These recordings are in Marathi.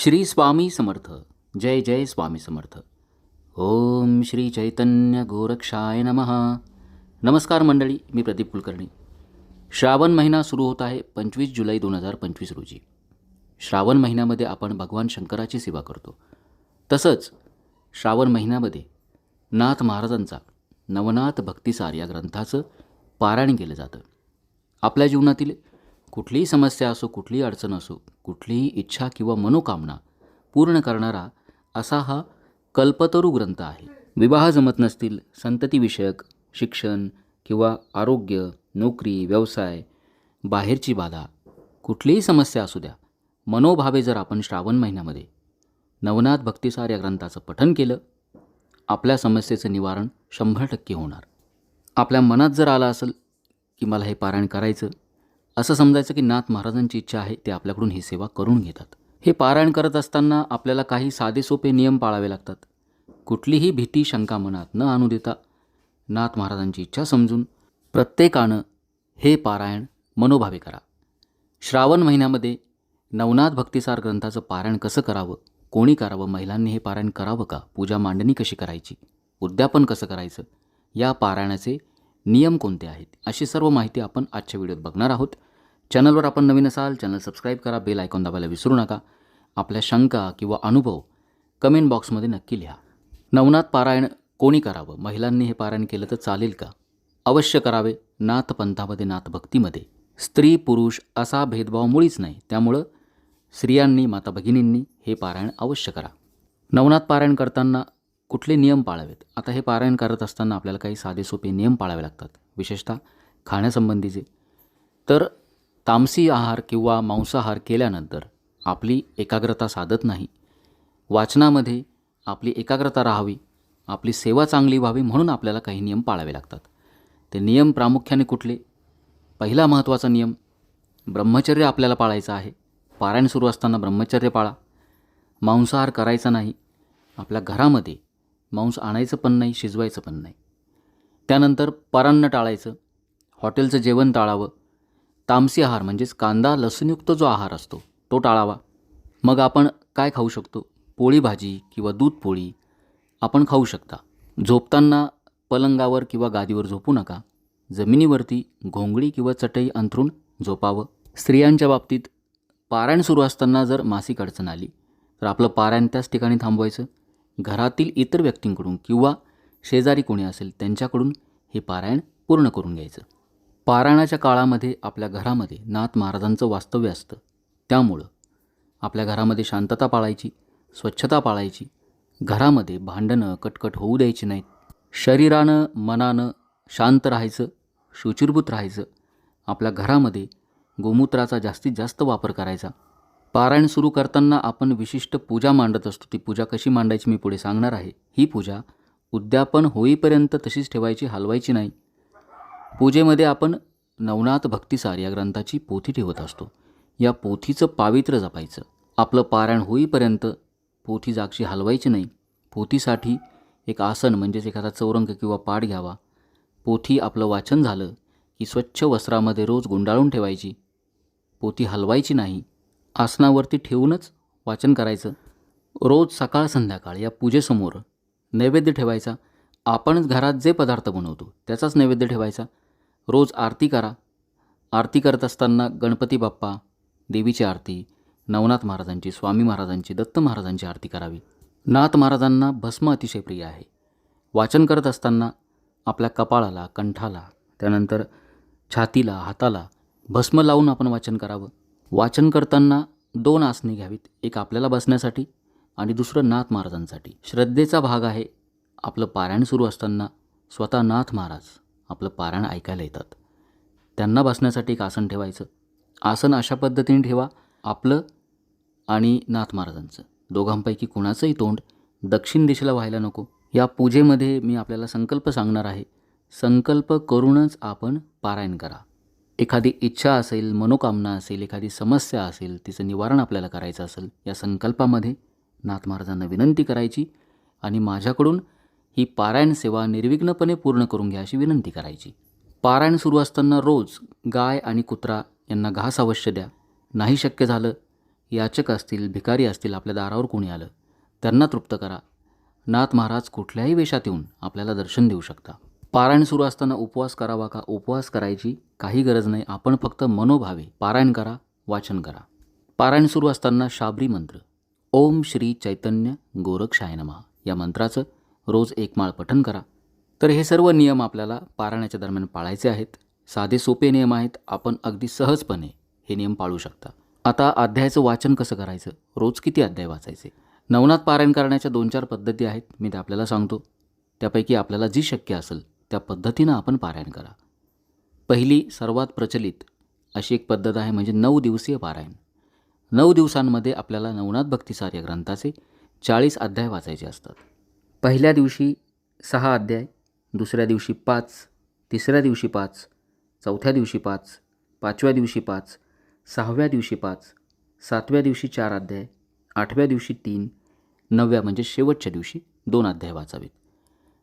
श्री स्वामी समर्थ. जय जय स्वामी समर्थ. ओम श्री चैतन्य गोरक्षाय नमः. नमस्कार मंडळी मी प्रदीप कुलकर्णी. श्रावण महिना सुरू होत आहे पंचवीस जुलै दोन हजार पंचवीस रोजी. श्रावण महिन्यामध्ये आपण भगवान शंकराची सेवा करतो. तसंच श्रावण महिन्यामध्ये नाथ महाराजांचा नवनाथ भक्तिसार या ग्रंथाचं पारायण केलं जातं. आपल्या जीवनातील कुठलीही समस्या असो कुठलीही अडचण असो कुठलीही इच्छा किंवा मनोकामना पूर्ण करणारा असा हा कल्पतरू ग्रंथ आहे. विवाह जमत नसतील संततीविषयक शिक्षण किंवा आरोग्य नोकरी व्यवसाय बाहेरची बाधा कुठलीही समस्या असू द्या मनोभावे जर आपण श्रावण महिन्यामध्ये नवनाथ भक्तिसार या ग्रंथाचं पठन केलं आपल्या समस्येचं निवारण शंभर टक्के होणार. आपल्या मनात जर आलं असेल की मला हे पारायण करायचं असं समजायचं की नाथ महाराजांची इच्छा आहे ते आपल्याकडून ही सेवा करून घेतात. हे पारायण करत असताना आपल्याला काही साधे सोपे नियम पाळावे लागतात. कुठलीही भीती शंका मनात न आणू देता नाथ महाराजांची इच्छा समजून प्रत्येकानं हे पारायण मनोभावे करा. श्रावण महिन्यामध्ये नवनाथ भक्तिसार ग्रंथाचं पारायण कसं करावं कोणी करावं महिलांनी हे पारायण करावं का पूजा मांडणी कशी करायची उद्यापन कसं करायचं या पारायणाचे नियम कोणते आहेत अशी सर्व माहिती आपण आजच्या व्हिडिओत बघणार आहोत. चॅनलवर आपण नवीन असाल चॅनल सबस्क्राईब करा बेल आयकॉन दाबायला विसरू नका. आपल्या शंका किंवा अनुभव कमेंट बॉक्समध्ये नक्की लिहा. नवनाथ पारायण कोणी करावं? महिलांनी हे पारायण केलं तर चालेल का? अवश्य करावे. नाथ पंथामध्ये नाथ भक्तीमध्ये. स्त्री पुरुष असा भेदभाव मुळीच नाही. त्यामुळं स्त्रियांनी माता भगिनींनी हे पारायण अवश्य करा. नवनाथ पारायण करताना कुठले नियम पाळावेत? आता हे पारायण करत असताना आपल्याला काही साधे सोपे नियम पाळावे लागतात. विशेषतः खाण्यासंबंधीचे. तर तामसी आहार किंवा मांसाहार केल्यानंतर आपली एकाग्रता साधत नाही. वाचनामध्ये आपली एकाग्रता राहावी आपली सेवा चांगली व्हावी म्हणून आपल्याला काही नियम पाळावे लागतात. ते नियम प्रामुख्याने कुठले? पहिला महत्त्वाचा नियम ब्रह्मचर्य आपल्याला पाळायचं आहे. पारायण सुरू असताना ब्रह्मचर्य पाळा. मांसाहार करायचा नाही. आपल्या घरामध्ये मांस आणायचं पण नाही शिजवायचं पण नाही. त्यानंतर परान्न टाळायचं. हॉटेलचं जेवण टाळावं. तामसी आहार म्हणजेच कांदा लसूणयुक्त जो आहार असतो तो टाळावा. मग आपण काय खाऊ शकतो? पोळी भाजी किंवा दूध पोळी आपण खाऊ शकता. झोपताना पलंगावर किंवा गादीवर झोपू नका. जमिनीवरती घोंगडी किंवा चटई अंथरून झोपावं. स्त्रियांच्या बाबतीत पारायण सुरू असताना जर मासिक अडचण आली तर आपलं पारायण त्याच ठिकाणी थांबवायचं. घरातील इतर व्यक्तींकडून किंवा शेजारी कोणी असेल त्यांच्याकडून हे पारायण पूर्ण करून घ्यायचं. पारायणाच्या काळामध्ये आपल्या घरामध्ये नाथ महाराजांचं वास्तव्य असतं. त्यामुळं आपल्या घरामध्ये शांतता पाळायची स्वच्छता पाळायची घरामध्ये भांडणं कटकट होऊ द्यायची नाहीत. शरीरानं मनानं शांत राहायचं शुचिरभूत राहायचं. आपल्या घरामध्ये गोमूत्राचा जास्तीत जास्त वापर करायचा. पारायण सुरू करताना आपण विशिष्ट पूजा मांडत असतो. ती पूजा कशी मांडायची मी पुढे सांगणार आहे. ही पूजा उद्यापन होईपर्यंत तशीच ठेवायची हलवायची नाही. पूजेमध्ये आपण नवनाथ भक्तिसार या ग्रंथाची पोथी ठेवत असतो. या पोथीचं पावित्र्य जपायचं. आपलं पारायण होईपर्यंत पोथी जागशी हलवायची नाही. पोथीसाठी एक आसन म्हणजेच एखादा चौरंग किंवा पाठ घ्यावा. पोथी आपलं वाचन झालं की स्वच्छ वस्त्रामध्ये रोज गुंडाळून ठेवायची. पोथी हलवायची नाही. आसनावरती ठेवूनच वाचन करायचं. रोज सकाळ संध्याकाळ या पूजेसमोर नैवेद्य ठेवायचा. आपणच घरात जे पदार्थ बनवतो त्याचाच नैवेद्य ठेवायचा. रोज आरती करा. आरती करत असताना गणपती बाप्पा देवीची आरती नवनाथ महाराजांची स्वामी महाराजांची दत्त महाराजांची आरती करावी. नाथ महाराजांना भस्म अतिशय प्रिय आहे. वाचन करत असताना आपल्या कपाळाला कंठाला त्यानंतर छातीला हाताला भस्म लावून आपण वाचन करावं. वाचन करताना दोन आसने घ्यावीत एक आपल्याला बसण्यासाठी आणि दुसरं नाथ महाराजांसाठी. श्रद्धेचा भाग आहे. आपलं पारायण सुरू असताना स्वतः नाथ महाराज आपलं पारायण ऐकायला येतात. त्यांना बसण्यासाठी एक आसन ठेवायचं. आसन अशा पद्धतीने ठेवा आपलं आणि नाथ महाराजांचं. दोघांपैकी कुणाचंही तोंड दक्षिण दिशेला व्हायला नको. या पूजेमध्ये मी आपल्याला संकल्प सांगणार आहे. संकल्प करूनच आपण पारायण करा. एखादी इच्छा असेल मनोकामना असेल एखादी समस्या असेल तिचं निवारण आपल्याला करायचं असेल या संकल्पामध्ये नाथ महाराजांना विनंती करायची आणि माझ्याकडून ही पारायण सेवा निर्विघ्नपणे पूर्ण करून घ्या अशी विनंती करायची. पारायण सुरू असताना रोज गाय आणि कुत्रा यांना घास अवश्य द्या. नाही शक्य झालं याचक असतील भिकारी असतील आपल्या दारावर कोणी आलं त्यांना तृप्त करा. नाथ महाराज कुठल्याही वेशात येऊन आपल्याला दर्शन देऊ शकता. पारायण सुरू असताना उपवास करावा का उपवास करायची काही गरज नाही आपण फक्त मनोभावे पारायण करा वाचन करा. पारायण सुरू असताना शाबरी मंत्र. ओम श्री चैतन्य गोरक्षायनमा या मंत्राचं रोज एक माळ पठण करा. तर हे सर्व नियम आपल्याला पारायणाच्या दरम्यान पाळायचे आहेत. साधे सोपे नियम आहेत. आपण अगदी सहजपणे हे नियम पाळू शकता. आता अध्यायाचं वाचन कसं करायचं? रोज किती अध्याय वाचायचे? नवनाथ पारायण करण्याच्या दोन चार पद्धती आहेत. मी ते आपल्याला सांगतो. त्यापैकी आपल्याला जी शक्य असेल त्या पद्धतीनं आपण पारायण करा. पहिली सर्वात प्रचलित अशी एक पद्धत आहे म्हणजे नऊ दिवसीय पारायण. नऊ दिवसांमध्ये आपल्याला नवनाथ भक्तिसार या ग्रंथाचे चाळीस अध्याय वाचायचे असतात. पहिल्या दिवशी सहा अध्याय दुसऱ्या दिवशी पाच तिसऱ्या दिवशी पाच चौथ्या दिवशी पाच पाचव्या दिवशी पाच सहाव्या दिवशी पाच सातव्या दिवशी चार अध्याय आठव्या दिवशी तीन नवव्या म्हणजे शेवटच्या दिवशी दोन अध्याय वाचावेत.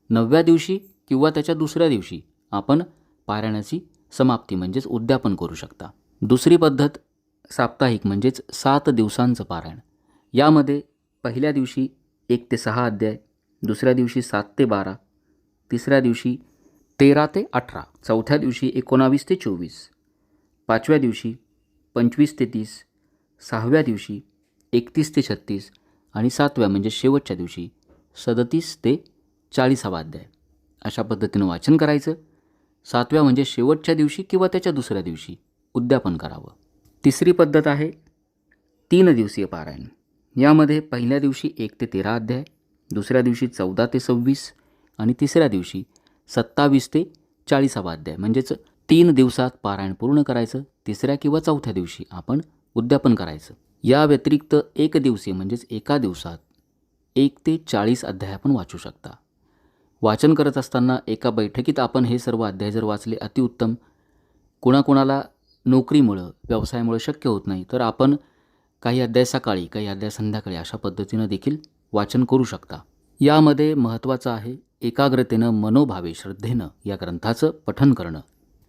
नवव्या दिवशी किंवा त्याच्या दुसऱ्या दिवशी आपण पारायणाची समाप्ती म्हणजेच उद्यापन करू शकता. दुसरी पद्धत साप्ताहिक म्हणजेच सात दिवसांचं पारायण. यामध्ये पहिल्या दिवशी एक ते सहा अध्याय दुसऱ्या दिवशी सात ते बारा तिसऱ्या दिवशी तेरा ते अठरा चौथ्या दिवशी एकोणावीस ते चोवीस पाचव्या दिवशी पंचवीस ते तीस सहाव्या दिवशी एकतीस ते छत्तीस आणि सातव्या म्हणजे शेवटच्या दिवशी सदतीस ते चाळीसावा अध्याय. अशा पद्धतीनं वाचन करायचं. सातव्या म्हणजे शेवटच्या दिवशी किंवा त्याच्या दुसऱ्या दिवशी उद्यापन करावं. तिसरी पद्धत आहे तीन दिवसीय पारायण. यामध्ये पहिल्या दिवशी एक ते तेरा अध्याय दुसऱ्या दिवशी चौदा ते सव्वीस आणि तिसऱ्या दिवशी सत्तावीस ते चाळीसावा अध्याय. म्हणजेच तीन दिवसात पारायण पूर्ण करायचं तिसऱ्या किंवा चौथ्या दिवशी आपण उद्यापन करायचं. या व्यतिरिक्त एक दिवसीय म्हणजेच एका दिवसात एक ते चाळीस अध्याय आपण वाचू शकता. वाचन करत असताना एका बैठकीत आपण हे सर्व अध्याय जर वाचले अतिउत्तम कुणाकुणाला नोकरीमुळं व्यवसायामुळं शक्य होत नाही तर आपण काही अध्याय सकाळी काही अध्याय संध्याकाळी अशा पद्धतीनं देखील वाचन करू शकता. यामध्ये महत्त्वाचं आहे एकाग्रतेनं मनोभावे श्रद्धेनं या ग्रंथाचं पठन करणं.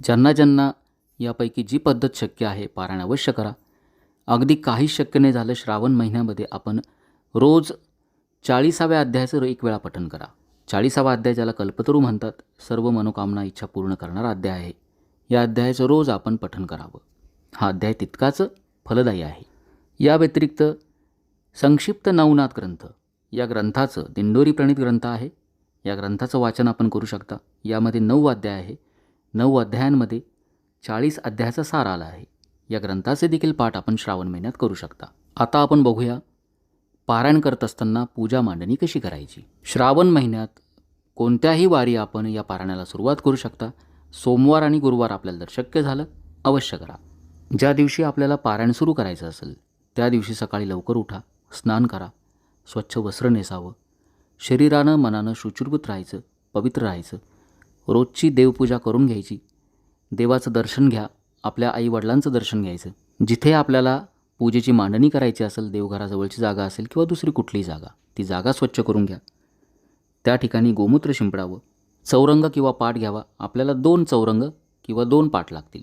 ज्यांना ज्यांना यापैकी जी पद्धत शक्य आहे पारायण अवश्य करा. अगदी काहीच शक्य नाही झालं श्रावण महिन्यामध्ये आपण रोज चाळीसाव्या अध्यायाचं एक वेळा पठन करा. चाळीसावा अध्याय ज्याला कल्पतरू म्हणतात सर्व मनोकामना इच्छा पूर्ण करणारा अध्याय आहे. या अध्यायाचं रोज आपण पठन करावं. हा अध्याय तितकाच फलदायी आहे. या व्यतिरिक्त संक्षिप्त नवनाथ ग्रंथ. या ग्रंथाचं दिंडोरी प्रणित ग्रंथ आहे. या ग्रंथाचं वाचन आपण करू शकता. यामध्ये नऊ अध्याय आहे. नऊ अध्यायांमध्ये चाळीस अध्यायाचा सार आला आहे. या ग्रंथाचे देखील पाठ आपण श्रावण महिन्यात करू शकता. आता आपण बघूया पारायण करत असताना पूजा मांडणी कशी करायची? श्रावण महिन्यात कोणत्याही वारी आपण या पारायणाला सुरुवात करू शकता. सोमवार आणि गुरुवार आपल्याला जर शक्य झालं अवश्य करा. ज्या दिवशी आपल्याला पारायण सुरू करायचं असेल त्या दिवशी सकाळी लवकर उठा स्नान करा. स्वच्छ वस्त्र नेसावं. शरीरानं मनानं शुचिर्भूत राहायचं पवित्र राहायचं. रोजची देवपूजा करून घ्यायची. देवाचं दर्शन घ्या आपल्या आईवडिलांचं दर्शन घ्यायचं. जिथे आपल्याला पूजेची मांडणी करायची असेल देवघराजवळची जागा असेल किंवा दुसरी कुठलीही जागा ती जागा स्वच्छ करून घ्या. त्या ठिकाणी गोमूत्र शिंपडावं. चौरंग किंवा पाट घ्यावा. आपल्याला दोन चौरंग किंवा दोन पाट लागतील.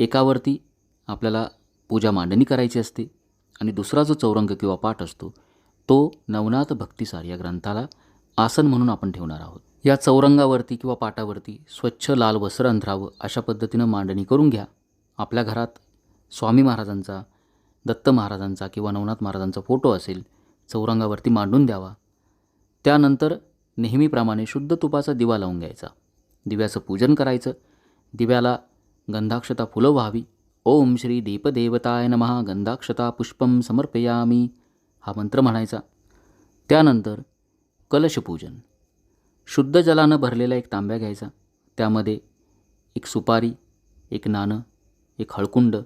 एकावरती आपल्याला पूजा मांडणी करायची असते आणि दुसरा जो चौरंग किंवा पाठ असतो तो नवनाथ भक्तिसार या ग्रंथाला आसन म्हणून आपण ठेवणार आहोत. या चौरंगावरती किंवा पाटावरती स्वच्छ लाल वस्त्र अंधरावं अशा पद्धतीनं मांडणी करून घ्या. आपल्या घरात स्वामी महाराजांचा दत्त महाराजांचा किंवा नवनाथ महाराजांचा फोटो असेल चौरंगावरती मांडून द्यावा. त्यानंतर नेहमीप्रमाणे शुद्ध तुपाचा दिवा लावून घ्यायचा. दिव्याचं पूजन करायचं. दिव्याला गंधाक्षता फुलं व्हावी. ओम श्री दीपदेवताय नमः. गंधाक्षता पुष्पम समर्पयामी. हा मंत्र म्हणायचा. त्यानंतर कलशपूजन. शुद्ध जलानं भरलेला एक तांब्या घ्यायचा. त्यामध्ये एक सुपारी एक नाणं एक हळकुंड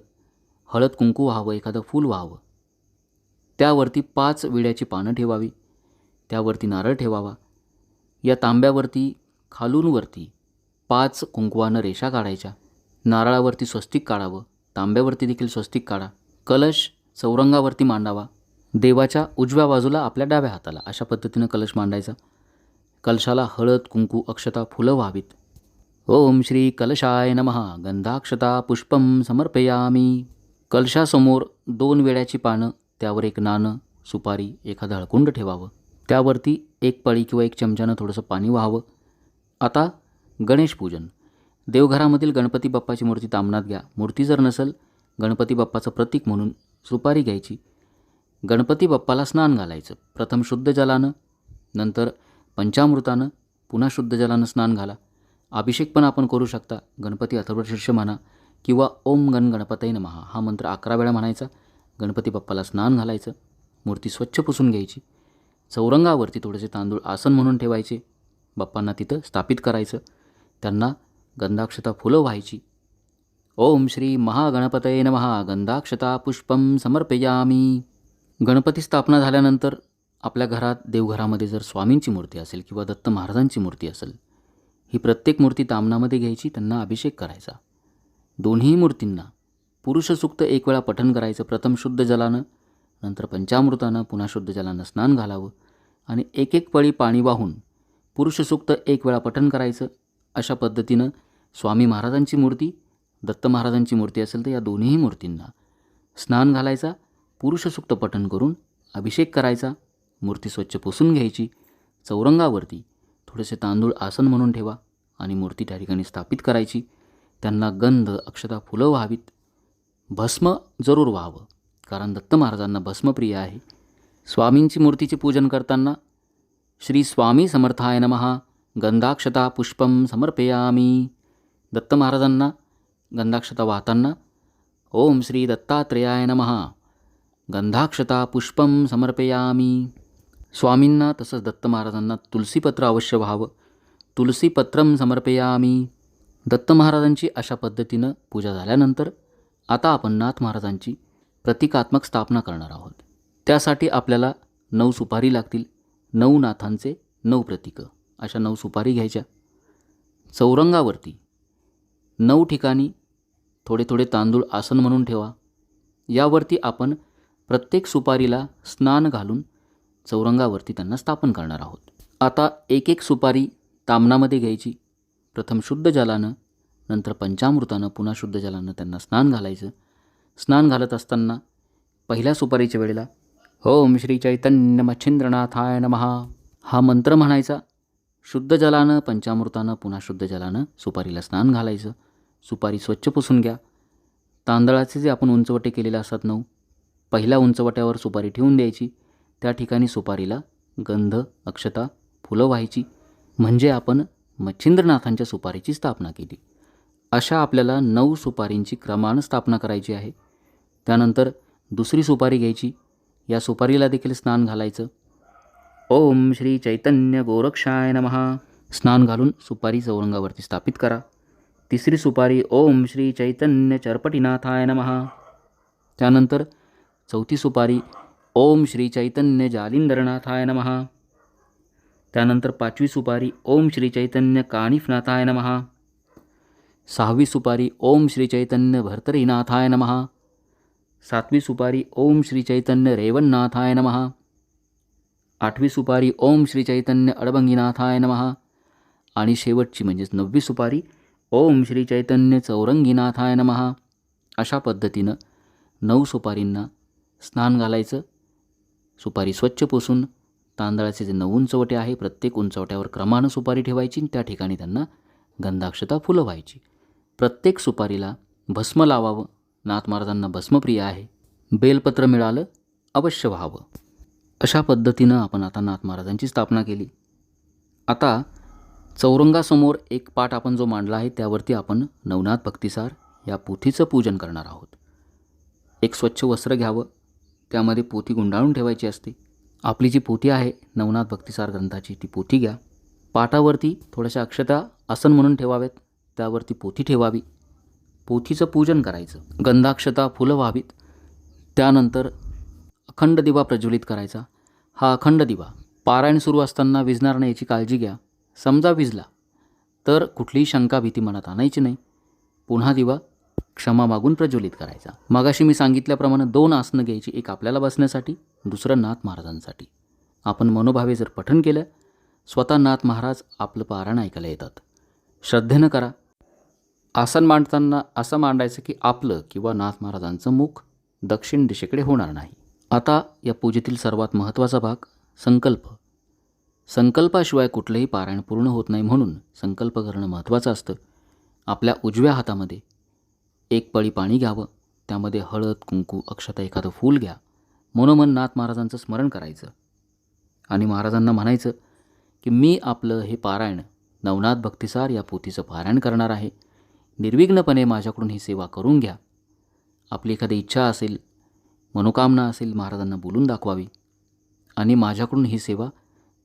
हळद कुंकू व्हावं एखादं फूल व्हावं. त्यावरती पाच विड्याची पानं ठेवावी. त्यावरती नारळ ठेवावा. या तांब्यावरती खालूनवरती पाच कुंकवानं रेषा काढायच्या. नारळावरती स्वस्तिक काढावं. तांब्यावरती देखील स्वस्तिक काढा. कलश चौरंगावरती मांडावा. देवाच्या उजव्या बाजूला आपल्या डाव्या हाताला अशा पद्धतीनं कलश मांडायचा. कलशाला हळद कुंकू अक्षता फुलं व्हावीत. ओम श्री कलशाय नमहा. गंधाक्षता पुष्पम समर्पयामी. कलशासमोर दोन वेळ्याची पानं त्यावर एक नाणं सुपारी एखादं हळकुंड ठेवावं. त्यावरती एक पळी किंवा एक चमच्यानं थोडंसं पाणी व्हावं. आता गणेश पूजन. देवघरामधील गणपती बाप्पाची मूर्ती तामनात घ्या. मूर्ती जर नसेल गणपती बाप्पाचं प्रतीक म्हणून सुपारी घ्यायची. गणपती बाप्पाला स्नान घालायचं. प्रथम शुद्ध जलानं नंतर पंचामृतानं पुन्हा शुद्ध जलानं स्नान घाला. अभिषेक पण आपण करू शकता. गणपती अथर्वशीर्ष म्हणा किंवा ओम गण गणपतय नमहा हा मंत्र अकरा वेळा म्हणायचा. गणपती बाप्पाला स्नान घालायचं. मूर्ती स्वच्छ पुसून घ्यायची. चौरंगावरती थोडेसे तांदूळ आसन म्हणून ठेवायचे. बाप्पांना तिथं स्थापित करायचं. त्यांना गंधाक्षता फुलं व्हायची. ओम श्री महागणपतये नमहा गंधाक्षता पुष्पम समर्पयामी. गणपती स्थापना झाल्यानंतर आपल्या घरात देवघरामध्ये जर स्वामींची मूर्ती असेल किंवा दत्त महाराजांची मूर्ती असेल ही प्रत्येक मूर्ती तामनामध्ये घ्यायची त्यांना अभिषेक करायचा. दोन्ही मूर्तींना पुरुषसुक्त एक वेळा पठण करायचं प्रथम शुद्ध जलानं नंतर पंचामृतानं पुन्हा शुद्ध जलानं स्नान घालावं आणि एक एक पळी पाणी वाहून पुरुषसुक्त एक वेळा पठण करायचं. अशा पद्धतीनं स्वामी महाराजांची मूर्ती दत्त महाराजांची मूर्ती असेल तर या दोन्ही मूर्तींना स्नान घालायचा पुरुषसूक्त पठण करून अभिषेक करायचा मूर्ती स्वच्छ पुसून घ्यायची चौरंगावरती थोडेसे तांदूळ आसन म्हणून ठेवा आणि मूर्ती त्या ठिकाणी स्थापित करायची. त्यांना गंध अक्षता फुलं व्हावीत. भस्म जरूर व्हावं कारण दत्त महाराजांना भस्मप्रिय आहे. स्वामींची मूर्तीचे पूजन करताना श्री स्वामी समर्थाय नमहा गंधाक्षता पुष्पम समर्पयामी. दत्त महाराजांना गंधाक्षता वाहताना ओम श्री दत्तात्रेयाय नमहा गंधाक्षता पुष्पम समर्पयामी. स्वामींना तसंच दत्त महाराजांना तुलसीपत्र अवश्य व्हावं. तुलसीपत्रम समर्पयामी. दत्त महाराजांची अशा पद्धतीनं पूजा झाल्यानंतर आता आपण नाथ महाराजांची प्रतिकात्मक स्थापना करणार आहोत. त्यासाठी आपल्याला नऊ सुपारी लागतील. नऊ नाथांचे नऊ प्रतीकं. अशा नऊ सुपारी घ्यायच्या. चौरंगावरती नऊ ठिकाणी थोडे थोडे तांदूळ आसन म्हणून ठेवा. यावरती आपण प्रत्येक सुपारीला स्नान घालून चौरंगावरती त्यांना स्थापन करणार आहोत. आता एक एक सुपारी तामनामध्ये घ्यायची. प्रथम शुद्ध जलानं नंतर पंचामृतानं पुन्हा शुद्ध जलानं त्यांना स्नान घालायचं. स्नान घालत असताना पहिल्या सुपारीच्या वेळेला ओम श्री चैतन्य मच्छिंद्रनाथाय नमहा हा मंत्र म्हणायचा. शुद्ध जलानं पंचामृतानं पुन्हा शुद्ध जलानं सुपारीला स्नान घालायचं. सुपारी स्वच्छ पुसून घ्या. तांदळाचे जे आपण उंचवटे केलेले असतात नऊ पहिल्या उंचवट्यावर सुपारी ठेवून द्यायची. त्या ठिकाणी सुपारीला गंध अक्षता फुलं व्हायची. म्हणजे आपण मच्छिंद्रनाथांच्या सुपारीची स्थापना केली. अशा आपल्याला नऊ सुपारींची क्रमानं स्थापना करायची आहे. त्यानंतर दुसरी सुपारी घ्यायची. या सुपारीला देखील स्नान घालायचं. ओम श्री चैतन्य गोरक्षाय नमहा स्नान घालून सुपारी चौरंगावरती स्थापित करा. तिसरी सुपारी ओम श्री चैतन्य चरपटीनाथाय नमहा त्यानंतर चौथी सुपारी ओम श्री चैतन्य जालिंदरनाथाय नमहा त्यानंतर पाचवी सुपारी ओम श्री चैतन्य काणिफनाथाय नमहा सहावी सुपारी ओम श्री चैतन्य भर्तरीनाथाय नमहा सातवी सुपारी ओम श्री चैतन्य रेवणनाथाय नमहा आठवी सुपारी ओम श्री चैतन्य अडबंगीनाथाय नमहा आणि शेवटची म्हणजेच नववी सुपारी ओम श्री चैतन्य चौरंगीनाथाय नमहा अशा पद्धतीनं नऊ सुपारींना स्नान घालायचं. सुपारी स्वच्छ पुसून तांदळाचे जे नऊ उंचवटे आहे प्रत्येक उंचवट्यावर क्रमानं सुपारी ठेवायची त्या ठिकाणी त्यांना गंधाक्षता फुलं व्हायची प्रत्येक सुपारीला भस्म लावावं. नाथ महाराजांना भस्मप्रिय आहे. बेलपत्र मिळालं अवश्य व्हावं. अशा पद्धतीनं आपण आता नाथ महाराजांची स्थापना केली. आता चौरंगासमोर एक पाठ आपण जो मांडला आहे त्यावरती आपण नवनाथ भक्तिसार या पोथीचं पूजन करणार आहोत. एक स्वच्छ वस्त्र घ्यावं. त्यामध्ये पोथी गुंडाळून ठेवायची असते. आपली जी पोथी आहे नवनाथ भक्तिसार ग्रंथाची ती पोथी घ्या. पाटावरती थोड्याशा अक्षता आसन म्हणून ठेवाव्यात. त्यावरती पोथी ठेवावी. पोथीचं पूजन करायचं. गंधाक्षता फुलं व्हावीत. त्यानंतर अखंड दिवा प्रज्वलित करायचा. हा अखंड दिवा पारायण सुरू असताना विजणार नाही याची काळजी घ्या. समजा विजला तर कुठलीही शंका भीती मनात आणायची नाही. पुन्हा दिवा क्षमा मागून प्रज्वलित करायचा. मगाशी मी सांगितल्याप्रमाणे दोन आसनं घ्यायची एक आपल्याला बसण्यासाठी दुसरं नाथ महाराजांसाठी. आपण मनोभावे जर पठण केलं स्वतः नाथ महाराज आपलं पारायण ऐकायला येतात. श्रद्धेनं करा. आसन मांडताना असं मांडायचं की आपलं किंवा नाथ महाराजांचं मुख दक्षिण दिशेकडे होणार नाही. आता या पूजेतील सर्वात महत्त्वाचा भाग संकल्प. संकल्पाशिवाय कुठलंही पारायण पूर्ण होत नाही म्हणून संकल्प करणं महत्त्वाचं असतं. आपल्या उजव्या हातामध्ये एक पळी पाणी घ्यावं त्यामध्ये हळद कुंकू अक्षता एखादं फूल घ्या. मनोमन नाथ महाराजांचं स्मरण करायचं. आणि महाराजांना म्हणायचं की मी आपलं हे पारायण नवनाथ भक्तिसार या पोथीचं पारायण करणार आहे. निर्विघ्नपणे माझ्याकडून ही सेवा करून घ्या. आपली एखादी इच्छा असेल मनोकामना असेल महाराजांना बोलून दाखवावी. आणि माझ्याकडून ही सेवा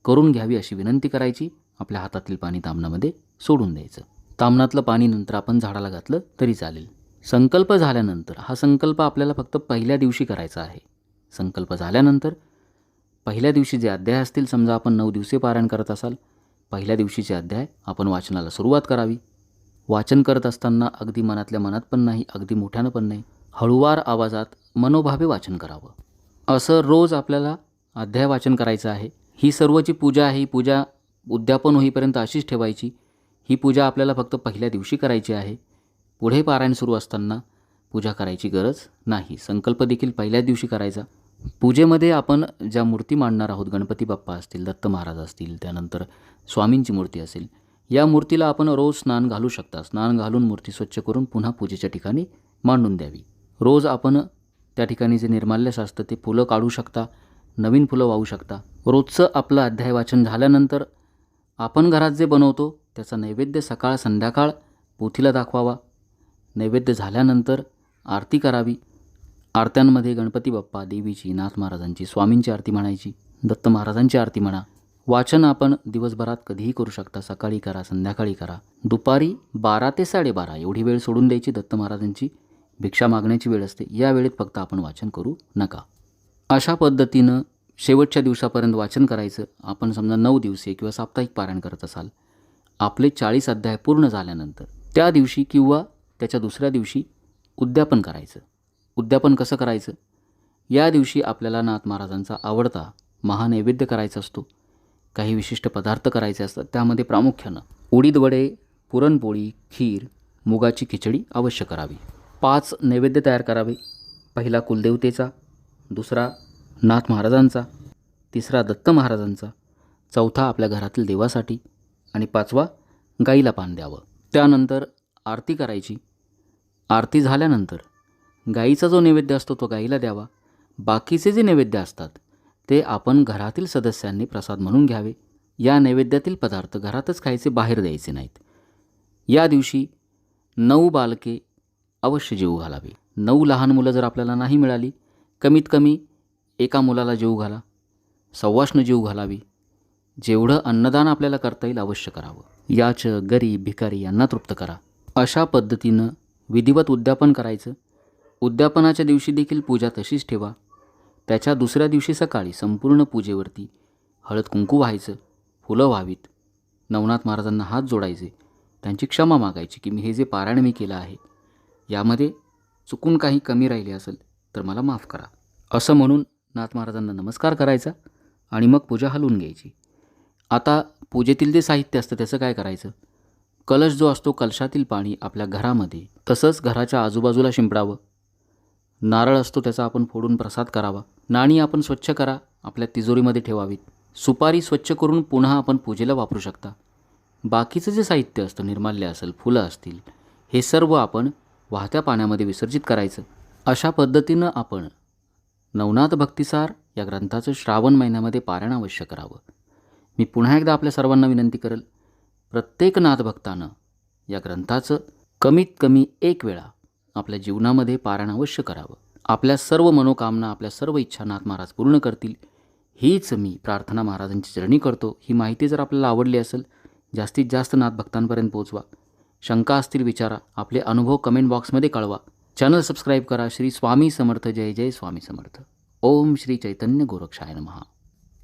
करून घ्यावी अशी विनंती करायची आपल्या हातातील पाणी तामणामध्ये सोडून द्यायचं. तामणातलं पाणी नंतर आपण झाडाला घातलं तरी चालेल. संकल्प झाल्यानंतर हा संकल्प आपल्याला फक्त पहिल्या दिवशी करायचा आहे. संकल्प झाल्यानंतर पहिल्या दिवशी जे अध्याय असतील समजा आपण नऊ दिवसे पारायण करत असाल पहिल्या दिवशीचे अध्याय आपण वाचनाला सुरुवात करावी. वाचन करत असताना अगदी मनातल्या मनात पण नाही अगदी मोठ्यानं पण नाही हळुवार आवाजात मनोभावे वाचन करावं. असं रोज आपल्याला अध्याय वाचन करायचं आहे. ही सर्व जी पूजा आहे ही पूजा उद्यापन होईपर्यंत अशीच ठेवायची. ही पूजा आपल्याला फक्त पहिल्या दिवशी करायची आहे. पुढे पारायण सुरू असताना पूजा करायची गरज नाही. संकल्प देखील पहिल्याच दिवशी करायचा. पूजेमध्ये आपण ज्या मूर्ती मांडणार आहोत गणपती बाप्पा असतील दत्त महाराज असतील त्यानंतर स्वामींची मूर्ती असेल या मूर्तीला आपण रोज स्नान घालू शकता. स्नान घालून मूर्ती स्वच्छ करून पुन्हा पूजेच्या ठिकाणी मांडून द्यावी. रोज आपण त्या ठिकाणी जे निर्माल्यस असतं ते फुलं काढू शकता नवीन फुलं वाहू शकता. रोजचं आपलं अध्याय वाचन झाल्यानंतर आपण घरात जे बनवतो त्याचा नैवेद्य सकाळ संध्याकाळ पोथीला दाखवावा. नैवेद्य झाल्यानंतर आरती करावी. आरत्यांमध्ये गणपती बाप्पा देवीची नाथ महाराजांची स्वामींची आरती म्हणायची. दत्त महाराजांची आरती म्हणा. वाचन आपण दिवसभरात कधीही करू शकता. सकाळी करा संध्याकाळी करा. दुपारी बारा ते साडेबारा एवढी वेळ सोडून द्यायची दत्त महाराजांची. भिक्षा मागण्याची वेळ असते. या वेळेत फक्त आपण वाचन करू नका. अशा पद्धतीनं शेवटच्या दिवसापर्यंत वाचन करायचं. आपण समजा नऊ दिवसे किंवा साप्ताहिक पारायण करत असाल. आपले चाळीस अध्याय पूर्ण झाल्यानंतर. त्या दिवशी किंवा त्याच्या दुसऱ्या दिवशी उद्यापन करायचं. उद्यापन कसं करायचं? या दिवशी आपल्याला नाथ महाराजांचा आवडता महानैवेद्य करायचा असतो. काही विशिष्ट पदार्थ करायचे असतात. त्यामध्ये प्रामुख्यानं उडीद वडे पुरणपोळी खीर मुगाची खिचडी अवश्य करावी. पाच नैवेद्य तयार करावे. पहिला कुलदेवतेचा दुसरा नाथ महाराजांचा तिसरा दत्त महाराजांचा चौथा आपल्या घरातील देवासाठी आणि पाचवा गाईला पान द्यावं. त्यानंतर आरती करायची. आरती झाल्यानंतर गाईचा जो नैवेद्य असतो तो गाईला द्यावा. बाकीचे जे नैवेद्य असतात ते आपण घरातील सदस्यांनी प्रसाद म्हणून घ्यावे. या नैवेद्यातील पदार्थ घरातच खायचे बाहेर द्यायचे नाहीत. या दिवशी नऊ बालके अवश्य जेऊ घालावे. नऊ लहान मुलं जर आपल्याला नाही मिळाली कमीत कमी एका मुलाला जेऊ घाला. सव्वाष्ण जेऊ घालावी. जेवढं अन्नदान आपल्याला करता येईल अवश्य करावं. याच गरीब भिकारी यांना तृप्त करा. अशा पद्धतीनं विधिवत उद्यापन करायचं. उद्यापनाच्या दिवशी देखील पूजा तशीच ठेवा. त्याच्या दुसऱ्या दिवशी सकाळी संपूर्ण पूजेवरती हळद कुंकू व्हायचं. फुलं व्हावीत. नवनाथ महाराजांना हात जोडायचे. त्यांची क्षमा मागायची की मी हे जे पारायण मी केलं आहे यामध्ये चुकून काही कमी राहिले असेल तर मला माफ करा. असं म्हणून नाथ महाराजांना नमस्कार करायचा आणि मग पूजा हलवून घ्यायची. आता पूजेतील जे साहित्य असतं त्याचं काय करायचं? कलश जो असतो कलशातील पाणी आपल्या घरामध्ये तसंच घराच्या आजूबाजूला शिंपडावं. नारळ असतो त्याचा आपण फोडून प्रसाद करावा. नाणी आपण स्वच्छ करा आपल्या तिजोरीमध्ये ठेवावीत. सुपारी स्वच्छ करून पुन्हा आपण पूजेला वापरू शकता. बाकीचं जे साहित्य असतं निर्माल्य असेल फुलं असतील हे सर्व आपण वाहत्या पाण्यामध्ये विसर्जित करायचं. अशा पद्धतीनं आपण नवनाथ भक्तिसार या ग्रंथाचं श्रावण महिन्यामध्ये पारायण अवश्य करावं. मी पुन्हा एकदा आपल्या सर्वांना विनंती करेल प्रत्येक नाथभक्तानं या ग्रंथाचं कमीत कमी एक वेळा आपल्या जीवनामध्ये पारायण अवश्य करावं. आपल्या सर्व मनोकामना आपल्या सर्व इच्छा नाथ महाराज पूर्ण करतील. हीच मी प्रार्थना महाराजांची चरणी करतो. ही माहिती जर आपल्याला आवडली असेल जास्तीत जास्त नाथभक्तांपर्यंत पोहोचवा. शंका असतील विचारा आपले अनुभव कमेंट बॉक्समध्ये कळवा. चॅनल सबस्क्राईब करा. श्री स्वामी समर्थ. जय जय स्वामी समर्थ. ओम श्री चैतन्य गोरक्षाय महा